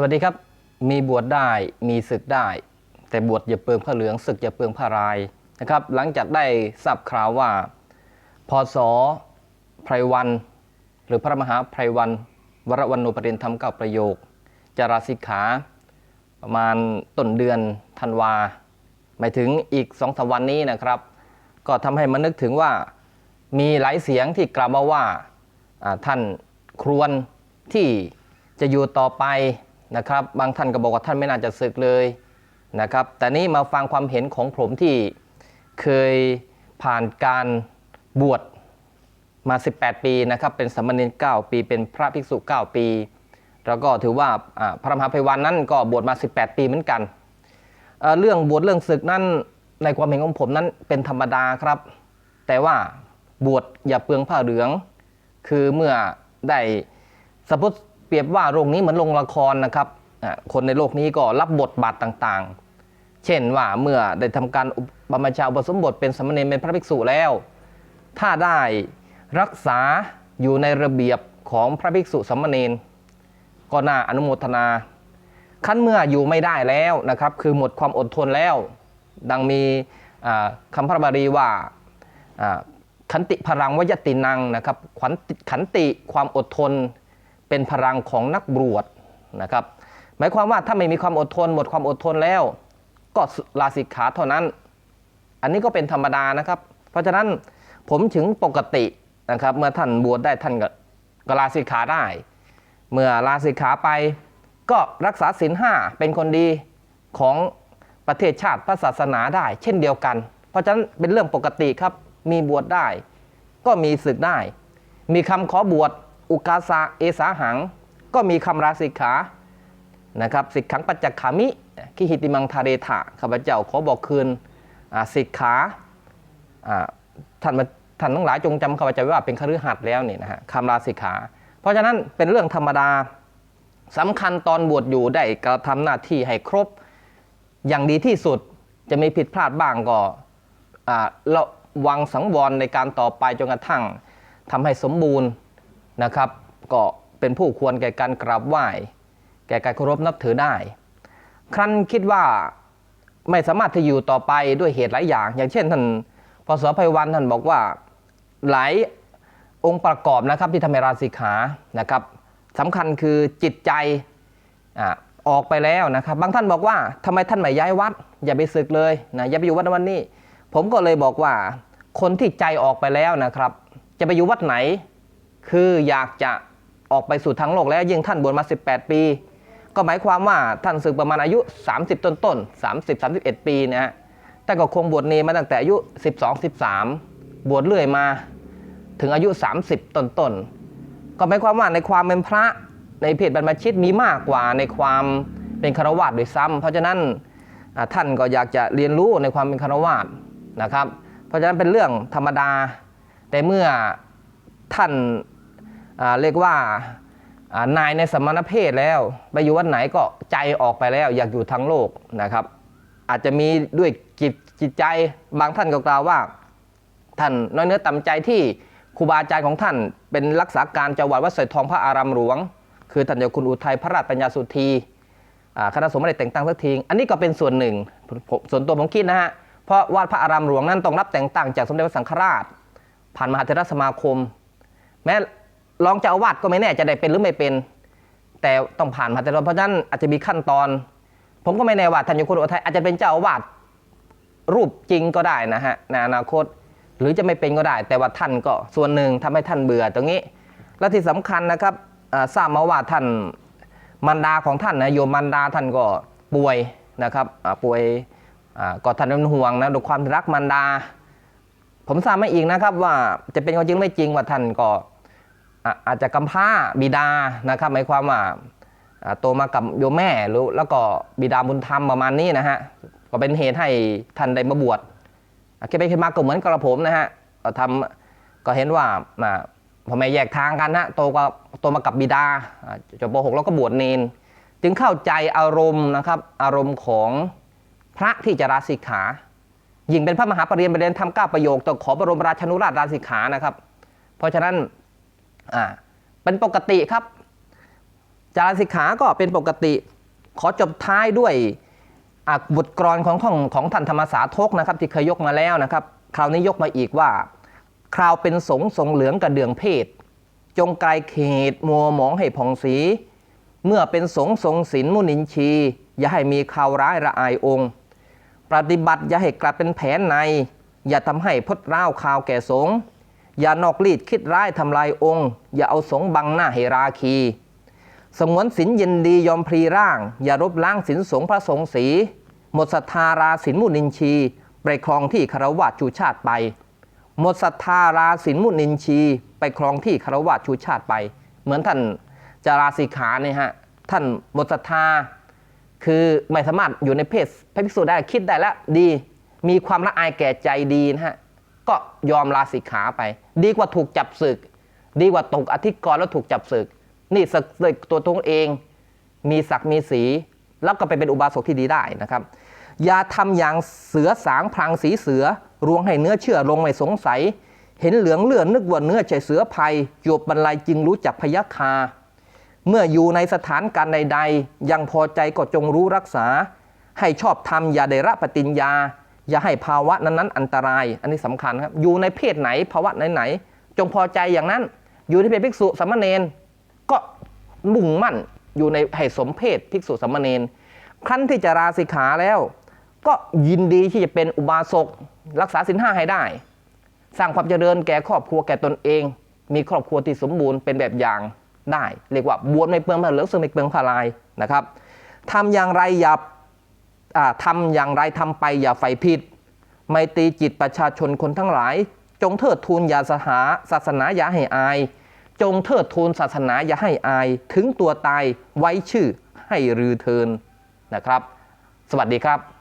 สวัสดีครับ มีบวชได้มีศึกได้ แต่บวชอย่าเปลืองผ้าเหลืองศึกอย่าเปลืองผ้ารายนะครับ หลังจากได้ทราบข่าวว่าพศไพรวัน หรือพระมหาไพรวัน วรวันโนประเด็นธรรมเก้าประโยคจะราสิกขา ประมาณต้นเดือนธันวาหมายถึงอีกสองสามวันนี้นะครับ ก็ทำให้มันนึกถึงว่ามีหลายเสียงที่กล่าวมาว่าอ่าท่านครวนที่จะอยู่ต่อไป นะครับ บางท่านก็บอกว่าท่านไม่น่าจะศึกเลยนะครับ แต่นี้มาฟังความเห็นของผมที่เคยผ่านการบวชมา 18 ปีนะครับ เป็นสมเณร9ปี เป็นพระภิกษุ 9 ปี แล้วก็ถือว่าพระมหาภัยวันนั้นก็บวชมา 18 ปีเหมือนกัน เรื่องบวชเรื่องศึกนั้นในความเห็นของผมนั้นเป็นธรรมดาครับ แต่ว่าบวชอย่าเปลืองผ้าเหลือง คือเมื่อได้สมมติ เปรียบว่าโรงนี้เหมือนโรงละครนะครับคนในโลกนี้ก็รับบทบาทต่างๆ เช่นว่าเมื่อได้ทำการอุปมชาอุปสมบทเป็นสมณรเป็นพระภิกษุแล้ว ถ้าได้รักษาอยู่ในระเบียบของพระภิกษุสมณรก็น่าอนุโมทนา ขั้นเมื่ออยู่ไม่ได้แล้วนะครับ คือหมดความอดทนแล้ว ดังมีอ่าคำพระบาลีว่าอ่าขันติพลังวยตินังนะครับขันติขันติความอดทน เป็นพลังของนักบวชนะครับ หมายความว่าถ้าไม่มีความอดทน หมดความอดทนแล้ว ก็ลาสิกขาเท่านั้น อันนี้ก็เป็นธรรมดานะครับ เพราะฉะนั้นผมถึงปกตินะครับ เมื่อท่านบวชได้ท่านก็ลาสิกขาได้ เมื่อลาสิกขาไป ก็รักษาศีลห้าเป็นคนดีของประเทศชาติพระศาสนาได้ เช่นเดียวกัน เพราะฉะนั้นเป็นเรื่องปกติครับมีบวชได้ ก็มีศึกได้ มีคำขอบวช อุกาสาเอสาหัง ก็มีคำราสิกขานะครับสิกขังปัจจคามิกิหิติมังทาเรถะข้าพเจ้าขอบอกคืนสิกขาท่านมาท่านทั้งหลายจงจำข้าพเจ้าไว้ว่าเป็นคฤหัสถ์แล้วนี่นะฮะคำราสิกขา เพราะฉะนั้นเป็นเรื่องธรรมดาสำคัญตอนบวชอยู่ได้กระทำหน้าที่ให้ครบอย่างดีที่สุดจะมีผิดพลาดบ้างก็ระวังสังวรในการต่อไปจนกระทั่งทำให้สมบูรณ์ นะครับ ก็เป็นผู้ควรแก่การกราบไหว้ แก่การเคารพนับถือได้ ครั้นคิดว่าไม่สามารถที่อยู่ต่อไปด้วยเหตุหลายอย่าง อย่างเช่นท่านพศไพวันท่านบอกว่าหลายองค์ประกอบนะครับที่ทำให้ราศีขานะครับสำคัญคือจิตใจอออกไปแล้วนะครับ บางท่านบอกว่าทำไมท่านไม่ย้ายวัด อย่าไปศึกเลยนะอย่าไปอยู่วัดวันนี้ ผมก็เลยบอกว่าคนที่ใจออกไปแล้วนะครับ จะไปอยู่วัดไหน คืออยากจะออกไปสู่ทางโลกแล้วยิ่งท่านบวชมา 18 ปี ก็หมายความว่าท่านศึกประมาณอายุ 30 ต้นต้น30 31 ปีนะฮะแต่ก็คงบวชเนมาตั้งแต่อายุ 12 13 บวชเรื่อยมาถึงอายุ 30 ต้นต้นก็หมายความว่าในความเป็นพระในเพศบรรพชิตมีมากกว่าในความเป็นคารวะโดวยซ้ำเพราะฉะนั้นท่านก็อยากจะเรียนรู้ในความเป็นคารวะนะครับ เพราะฉะนั้นเป็นเรื่องธรรมดา แต่เมื่อท่าน เรียกว่าอ่านายในสมณเพศแล้ว ไปอยู่วัดไหนก็ใจออกไปแล้ว อยากอยู่ทั้งโลกนะครับ อาจจะมีด้วยจิตจิตใจบางท่านก็กล่าวว่า ท่านน้อยเนื้อต่ำใจที่ครูบาอาจารย์ของท่าน เป็นรักษาการจังหวัดวัดสอยทองพระอารามหลวง คือท่านเจ้าคุณอุทัยพระราชปัญญาสุธีอ่าคณะสงฆ์ไม่ได้แต่งตั้งสักทีอันนี้ก็เป็นส่วนหนึ่งผมส่วนตัวผมคิดนะฮะเพราะวัดพระอารามหลวงนั้นต้องรับแต่งตั้งจากสมเด็จพระสังฆราช ผ่านมหาเถรสมาคม แม้ รองเจ้าอาวาสก็ไม่แน่จะได้เป็นหรือไม่เป็น แต่ต้องผ่านมหาเถรเพราะฉะนั้นอาจจะมีขั้นตอน ผมก็ไม่แน่ว่าท่านยคุณอุทัยอาจจะเป็นเจ้าอาวาสรูปจริงก็ได้นะฮะในอนาคตหรือจะไม่เป็นก็ได้ แต่ว่าท่านก็ส่วนหนึ่งทำให้ท่านเบื่อตรงนี้ และที่สำคัญนะครับทราบมาว่าท่านมันดาของท่านนะโยมมันดาท่านก็ป่วยนะครับป่วยอ่าก็ท่านเป็นห่วงนะด้วยความรักมันดา ผมทราบมาอีกนะครับว่าจะเป็นความจริงไม่จริงว่าท่านก็ อาจจะกำพร้าบิดานะครับหมายความว่าโตมากับโยมแม่หรือแล้วก็บิดาบุญธรรมประมาณนี้นะฮะก็เป็นเหตุให้ท่านได้มาบวชอะคิดไปคิดมาก็เหมือนกับผมนะฮะก็ทำก็เห็นว่าพ่อแม่แยกทางกันนะโตก็โตมากับบิดาอ่าจบป .6 แล้วก็บวชเนน จึงเข้าใจอารมณ์นะครับอารมณ์ของพระที่จะราสิกขายิ่งเป็นพระมหาปรริญญาประเด็นทำก้าประโยคต้อขอบรมราชนุราชราสิกขานะครับ เพราะฉะนั้น อ่าเป็นปกติครับ จารสิกขาก็เป็นปกติ ขอจบท้ายด้วยบทกรอนของของของท่านธรรมสาทกนะครับ ที่เคยยกมาแล้วนะครับ คราวนี้ยกมาอีกว่า คราวเป็นสงฆ์ทรงเหลืองกระเดืองเพศ จงไกลเขตมัวหมองให้ผ่องสี เมื่อเป็นสงฆ์ทรงศีลมุนินชี อย่าให้มีข่าวร้ายระอายองค์ ปฏิบัติอย่าให้กลับเป็นแผนใน อย่าทำให้พดร้าวข่าวแก่สง อย่านอกลีดคิดร้ายทำลายองค์ อย่าเอาสงบังหน้าให้ราคี สงวนศีลเย็นดียอมพลีร่าง อย่ารบล้างศีลสงพระสงฆ์สีหมดศรัทธาราศีลมุนินชีไปครองที่คารวะชูชาติไป หมดศรัทธาราศีลมุนินชีไปครองที่คารวะชูชาติไป เหมือนท่านจาราสีขาเนี่ยฮะท่านหมดศรัทธา คือไม่สามารถอยู่ในเพศพระภิกษุได้คิดได้แล้วดี มีความละอายแก่ใจดีนะฮะ ก็ยอมลาสิกขาไป ดีกว่าถูกจับศึก ดีกว่าตกอธิกรณ์แล้วถูกจับศึก นี่ศึกตัวตรงเอง มีศักดิ์มีสี แล้วก็ไปเป็นอุบาสกที่ดีได้นะครับ อย่าทำอย่างเสือสางพรางสีเสือรวงให้เนื้อเชื่อลงไม่สงสัย เห็นเหลืองเลือนนึกว่าเนื้อใจเสือภัยจวบบรรลัยจึงรู้จักพยัคฆาเมื่ออยู่ในสถานการณ์ใด ๆ ยังพอใจก็จงรู้รักษา ให้ชอบทำอย่าได้ระปฏิญญา อย่าให้ภาวะนั้นๆ อันตราย อันนี้สำคัญครับ อยู่ในเพศไหนภาวะไหนๆจงพอใจอย่างนั้น อยู่ในเพศภิกษุสามเณรก็มุ่งมั่นอยู่ในให้สมเพศภิกษุสามเณรครั้นที่จะราสิกขาแล้ว ก็ยินดีที่จะเป็นอุบาสกรักษาศีลห้าให้ได้ สร้างความเจริญแก่ครอบครัวแก่ตนเอง มีครอบครัวที่สมบูรณ์เป็นแบบอย่างได้ เรียกว่าบวชไม่เปลืองผ้าเหลืองซึ่งไม่เปลืองผ้าลายนะครับทำอย่างไรอย่าอ่า ทำอย่างไรทำไปอย่าใฝ่ผิด ไม่ตรีจิตประชาชนคนทั้งหลาย จงเทิดทูนอย่าสหาศาสนาอย่าให้อาย จงเทิดทูนศาสนาอย่าให้อาย ถึงตัวตายไว้ชื่อให้รือเทินนะครับ สวัสดีครับ